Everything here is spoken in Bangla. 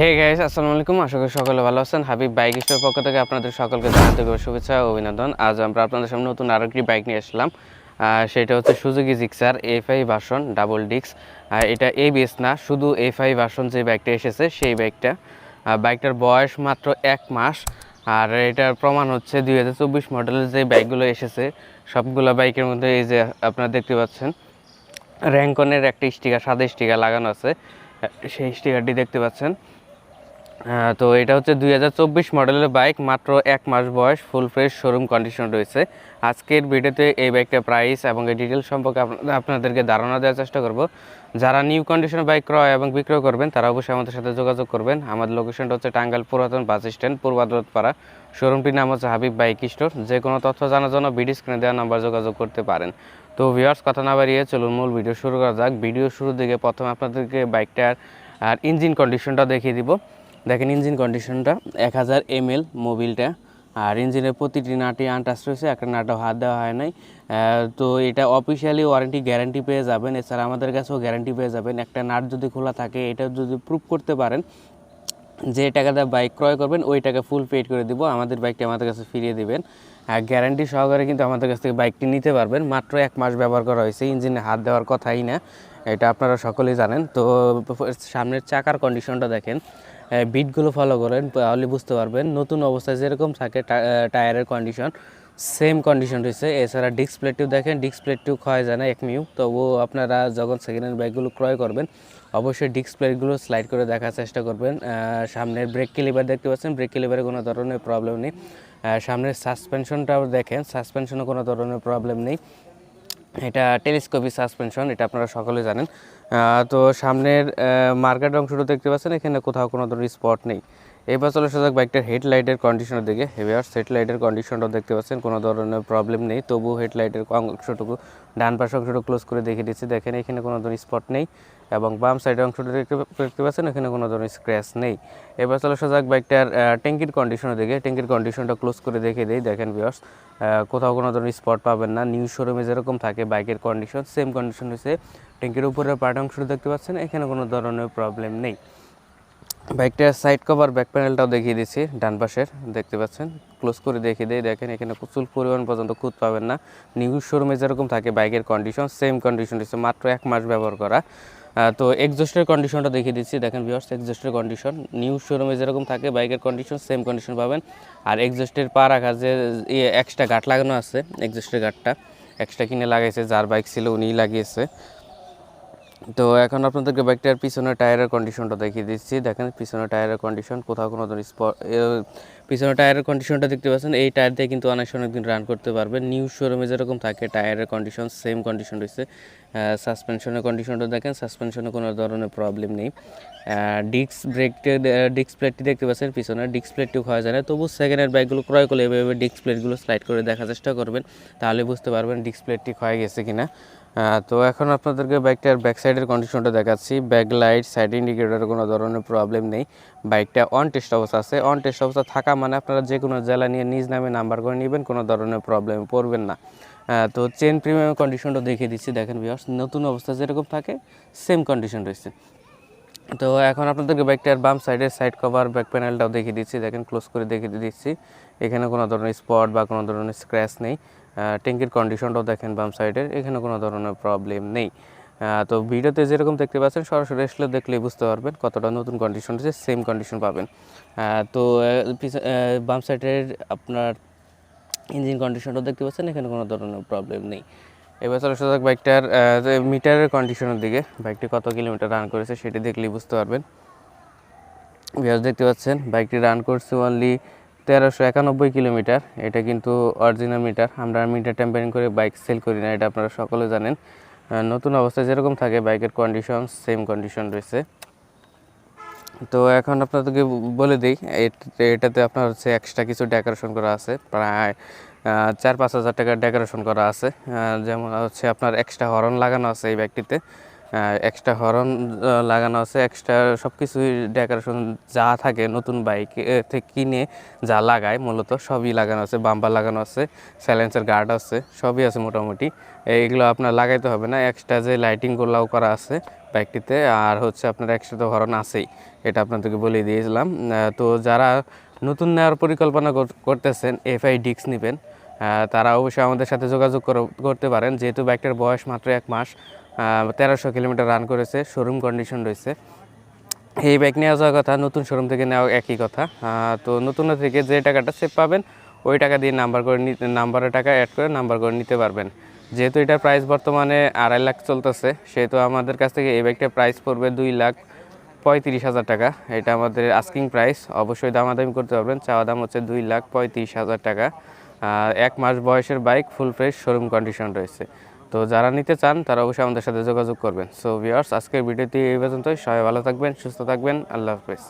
হে গাইস আসসালামু আলাইকুম আশা করি সকলে ভালো আছেন। হাবিব বাইক স্টোর পক্ষ থেকে আপনাদের সকলকে জানাতে শুভেচ্ছা ও অভিনন্দন। আজ আমরা আপনাদের সামনে নতুন আরেকটি বাইক নিয়ে আসলাম। সেটা হচ্ছে Suzuki Gixxer F I version double ডিক্স এটা এবিএস না, শুধু এফ আই ভার্সন যে বাইকটা এসেছে, সেই বাইকটা। বাইকটার বয়স মাত্র এক মাস। আর এটার প্রমাণ হচ্ছে দুই হাজার চব্বিশ মডেলের যে বাইকগুলো এসেছে, সবগুলো বাইকের মধ্যে এই যে আপনারা দেখতে পাচ্ছেন র্যাঙ্কনের একটা স্টিকার, সাদা স্টিকার লাগানো আছে। সেই স্টিকারটি দেখতে পাচ্ছেন। তো এটা হচ্ছে দুই হাজার চব্বিশ মডেলের বাইক, মাত্র এক মাস বয়স ফুল ফ্রেশ শোরুম কন্ডিশন রয়েছে। আজকের ভিডিওতে এই বাইকটার প্রাইস এবং এই ডিটেল সম্পর্কে আপনাদেরকে ধারণা দেওয়ার চেষ্টা করব। যারা নিউ কন্ডিশন বাইক ক্রয় এবং বিক্রয় করবেন, তারা অবশ্যই আমাদের সাথে যোগাযোগ করবেন। আমাদের লোকেশনটা হচ্ছে টাঙ্গাল পুরাতন বাস স্ট্যান্ড পূর্বাদরতপাড়া শোরুমটির নাম হচ্ছে হাবিব বাইক স্টোর যে কোনো তথ্য জানার জন্য ভিডিও স্ক্রিনে দেওয়া নাম্বার যোগাযোগ করতে পারেন। তো ভিওয়ার্স কথা না বাড়িয়ে চলুন মূল ভিডিও শুরু করা যাক। ভিডিও শুরুর দিকে প্রথমে আপনাদেরকে বাইকটার, আর ইঞ্জিন কন্ডিশনটা দেখিয়ে দিব। দেখেন ইঞ্জিন কন্ডিশনটা, এক হাজার এমএল মোবিলটা। আর ইঞ্জিনের প্রতিটি নাটি আনটাচ রয়েছে, একটা নাটও হাত দেওয়া হয় নাই। তো এটা অফিসিয়ালি ওয়ারেন্টি গ্যারান্টি পেয়ে যাবেন। এছাড়া আমাদের কাছেও গ্যারান্টি পেয়ে যাবেন। একটা নাট যদি খোলা থাকে, এটা যদি প্রুভ করতে পারেন যে টাকাটা বাইক ক্রয় করবেন, ওই টাকা ফুল পেড করে দিব। আমাদের বাইকটি আমাদের কাছে ফিরিয়ে দিবেন। আর গ্যারান্টি সহকারে কিন্তু আমাদের কাছ থেকে বাইকটি নিতে পারবেন। মাত্র এক মাস ব্যবহার করা হয়েছে, ইঞ্জিনে হাত দেওয়ার কথাই না। এটা আপনারা সকলেই জানেন। তো, সামনের চাকার কন্ডিশনটা দেখেন। বিটগুলো ফলো করেন, তাহলে বুঝতে পারবেন, নতুন অবস্থায় যেরকম থাকে টায়ারের কন্ডিশন সেম কন্ডিশন রয়েছে। এছাড়া ডিস্ক প্লেটটিও দেখেন ডিস্ক প্লেটটিও ক্ষয় যায় না, এক মিউ। তবুও আপনারা যখন সেকেন্ড হ্যান্ড বাইকগুলো ক্রয় করবেন, অবশ্যই ডিস্ক প্লেটগুলো স্লাইড করে দেখার চেষ্টা করবেন। সামনের ব্রেক কিলিভার দেখতে পাচ্ছেন ব্রেক কিলিভারে কোনো ধরনের প্রবলেম নেই। সামনের সাসপেনশনটাও দেখেন সাসপেনশনে কোনো ধরনের প্রবলেম নেই। এটা টেলিস্কোপি সাসপেনশন, এটা আপনারা সকলে জানেন। তো সামনের মার্কেট অংশটা দেখতে পাচ্ছেন, এখানে কোথাও কোনো ধরনের স্পট নেই। এবার চলে সোজা বাইকটার হেডলাইটের কন্ডিশনের দিকে। হেভিয়ার্স হেডলাইটের কন্ডিশনটাও দেখতে পাচ্ছেন, কোনো ধরনের প্রবলেম নেই। তবু হেডলাইটের অংশটুকু, ডান পাশে অংশটুকু ক্লোজ করে দেখে দিচ্ছি। দেখেন, এখানে কোনো ধরনের স্পট নেই এবং বাম সাইডের অংশটা দেখতে পাচ্ছেন, এখানে কোনো ধরনের স্ক্র্যাচ নেই। এবার চলে সোজা বাইকটার ট্যাঙ্কির কন্ডিশনের দিকে। ট্যাঙ্কির কন্ডিশনটা ক্লোজ করে দেখে দিই। দেখেন ভিউয়ার্স কোথাও কোনো ধরনের স্পট পাবেন না। নিউ শোরুমে যেরকম থাকে বাইকের কন্ডিশন সেম কন্ডিশন হয়েছে ট্যাঙ্কির উপরের পার্ট অংশটা দেখতে পাচ্ছেন, এখানে কোনো ধরনের প্রবলেম নেই। বাইকটার সাইড কভার ব্যাক প্যানেলটাও দেখিয়ে দিচ্ছি, ডান পাশের, দেখতে পাচ্ছেন? ক্লোজ করে দেখিয়ে দিই, দেখেন, এখানে প্রচুর পরিমাণ পর্যন্ত খুঁত পাবেন না। নিউ শোরুমে যেরকম থাকে বাইকের কন্ডিশন সেম কন্ডিশন হচ্ছে মাত্র এক মাস ব্যবহার করা। তো এক্সজস্টের কন্ডিশনটা দেখিয়ে দিচ্ছি, দেখেন ভিউয়ার্স এক্সজস্টের কন্ডিশন নিউ শোরুমে যেরকম থাকে বাইকের কন্ডিশন সেম কন্ডিশন পাবেন। আর এক্সজস্টের পা রাখা যে এক্সট্রা গাট লাগানো আছে এক্সজস্টের গাটটা এক্সট্রা কিনে লাগাইছে, যার বাইক ছিল উনিই লাগিয়েছে। তো এখন আপনাদেরকে বাইকটার পিছনের টায়ারের কন্ডিশনটা দেখিয়ে দিচ্ছি। দেখেন, পিছনের টায়ারের কন্ডিশন কোথাও কোনো ধরনের পিছনের টায়ারের কন্ডিশনটা দেখতে পাচ্ছেন। এই টায়ার দিয়ে কিন্তু অনেক অনেক দিন রান করতে পারবেন। নিউ শোরুমে যেরকম থাকে, টায়ারের কন্ডিশন সেম কন্ডিশন রয়েছে। সাসপেনশনের কন্ডিশনটা দেখেন সাসপেনশনে কোনো ধরনের প্রবলেম নেই। ডিস্ক ব্রেকটি ডিস্ক প্লেটটি দেখতে পাচ্ছেন পিছনে। ডিস্ক প্লেটটিও ক্ষয় যায় না। তবু সেকেন্ড হ্যান্ড বাইকগুলো ক্রয় করলে এভাবে ডিস্ক প্লেটগুলো স্লাইড করে দেখার চেষ্টা করবেন। তাহলে বুঝতে পারবেন ডিস্ক প্লেটটি ক্ষয় গেছে কিনা। তো এখন আপনাদেরকে বাইকটার ব্যাক সাইডের কন্ডিশনটা দেখাচ্ছি। ব্যাক লাইট সাইড ইন্ডিকেটরের কোনো ধরনের প্রবলেম নেই। বাইকটা অন টেস্ট অবস্থা আছে। অন টেস্ট অবস্থা থাকা মানে আপনারা যে কোনো জেলা নিয়ে নিজ নামে নাম্বার করে নেবেন, কোনো ধরনের প্রবলেম পড়বেন না। তো চেন প্রিমিয়াম কন্ডিশনটা দেখিয়ে দিচ্ছি। দেখেন ভিউয়ার্স নতুন অবস্থা যেরকম থাকে সেম কন্ডিশন রয়েছে। তো এখন আপনাদেরকে বাইকটার বাম সাইডের সাইড কভার ব্যাক প্যানেলটাও দেখিয়ে দিচ্ছি। দেখেন ক্লোজ করে দেখিয়ে দিচ্ছি। এখানে কোনো ধরনের স্পট বা কোনো ধরনের স্ক্র্যাচ নেই। ট্যাঙ্কির কন্ডিশনটাও দেখেন বাম সাইডের এখানে কোনো ধরনের প্রবলেম নেই। তো ভিডিওতে যেরকম দেখতে পাচ্ছেন, সরাসরি আসলে দেখলেই বুঝতে পারবেন কতটা নতুন কন্ডিশন রয়েছে সেম কন্ডিশন পাবেন। তো বাম সাইডের আপনার ইঞ্জিন কন্ডিশনটাও দেখতে পাচ্ছেন, এখানে কোনো ধরনের প্রবলেম নেই। এবার চলে আসা বাইকটার মিটারের কন্ডিশনের দিকে। বাইকটি কত কিলোমিটার রান করেছে সেটি দেখলেই বুঝতে পারবেন। ভিউয়ার্স দেখতে পাচ্ছেন, বাইকটি রান করছে অনলি তেরোশো একানব্বই কিলোমিটার। এটা কিন্তু অরিজিনাল মিটার আমরা মিটার টেম্পারিং করে বাইক সেল করি না, এটা আপনারা সকলে জানেন। নতুন অবস্থায় যেরকম থাকে বাইকের কন্ডিশন সেম কন্ডিশন রয়েছে। তো এখন আপনাদেরকে বলে দিই এটাতে আপনার হচ্ছে এক্সট্রা কিছু ডেকোরেশন করা আছে। প্রায় চার পাঁচ হাজার টাকার ডেকোরেশন করা আছে। যেমন হচ্ছে আপনার এক্সট্রা হরন লাগানো আছে এই ব্যাগটিতে এক্সট্রা হরন লাগানো আছে এক্সট্রা সব কিছুই ডেকোরেশন যা থাকে নতুন বাইক থেকে কিনে যা লাগায়, মূলত সবই লাগানো আছে বাম্পার লাগানো আছে সাইলেন্সের গার্ড আছে, সবই আছে মোটামুটি। এইগুলো আপনার লাগাইতে হবে না এক্সট্রা যে লাইটিংগুলোও করা আছে বাইকটিতে আর হচ্ছে আপনার এক্সট্রা তো হরন আছেই, এটা আপনাদেরকে বলে দিয়েছিলাম। তো যারা নতুন নেওয়ার পরিকল্পনা কর- করতেছেন এফআই ডিক্স নেবেন তারা অবশ্যই আমাদের সাথে যোগাযোগ করতে পারেন, যেহেতু বাইকটার বয়স মাত্র এক মাস তেরোশো কিলোমিটার রান করেছে শোরুম কন্ডিশন রয়েছে। এই বাইক নেওয়া যাওয়ার কথা, নতুন শোরুম থেকে নেওয়া একই কথা। তো নতুন থেকে যে টাকাটা সেভ পাবেন, ওই টাকা দিয়ে নাম্বার করে নিতে নাম্বারের টাকা অ্যাড করে নাম্বার করে নিতে পারবেন। যেহেতু এটার প্রাইস বর্তমানে আড়াই লাখ চলতেছে, সেহেতু আমাদের কাছ থেকে এই বাইকটার প্রাইস পড়বে দুই লাখ পঁয়ত্রিশ হাজার টাকা। এটা আমাদের আস্কিং প্রাইস অবশ্যই দামাদামি করতে পারবেন। চাওয়া দাম হচ্ছে দুই লাখ পঁয়ত্রিশ হাজার টাকা। এক মাস বয়সের bike full fresh showroom condition রয়েছে। তো যারা নিতে চান, তারা অবশ্যই আমাদের সাথে যোগাযোগ করবেন। সো ভিওর্স আজকের ভিডিওটি এই পর্যন্তই। সবাই ভালো থাকবেন, সুস্থ থাকবেন। আল্লাহ হাফেজ।